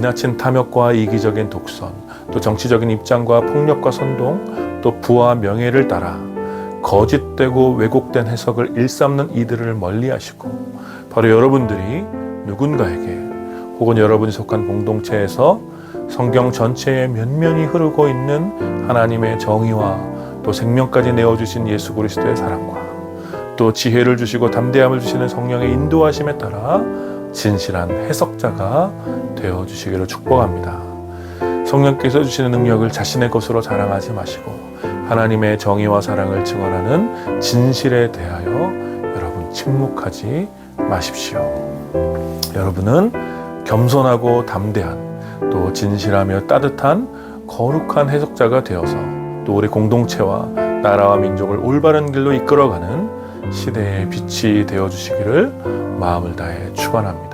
지나친 탐욕과 이기적인 독선, 또 정치적인 입장과 폭력과 선동, 또 부와 명예를 따라 거짓되고 왜곡된 해석을 일삼는 이들을 멀리하시고 바로 여러분들이 누군가에게 혹은 여러분이 속한 공동체에서 성경 전체에 면면이 흐르고 있는 하나님의 정의와 또 생명까지 내어주신 예수 그리스도의 사랑과 또 지혜를 주시고 담대함을 주시는 성령의 인도하심에 따라 진실한 해석자가 되어 주시기를 축복합니다. 성령께서 주시는 능력을 자신의 것으로 자랑하지 마시고 하나님의 정의와 사랑을 증언하는 진실에 대하여 여러분 침묵하지 마십시오. 여러분은 겸손하고 담대한 또 진실하며 따뜻한 거룩한 해석자가 되어서 또 우리 공동체와 나라와 민족을 올바른 길로 이끌어가는 시대의 빛이 되어 주시기를 마음을 다해 축원합니다.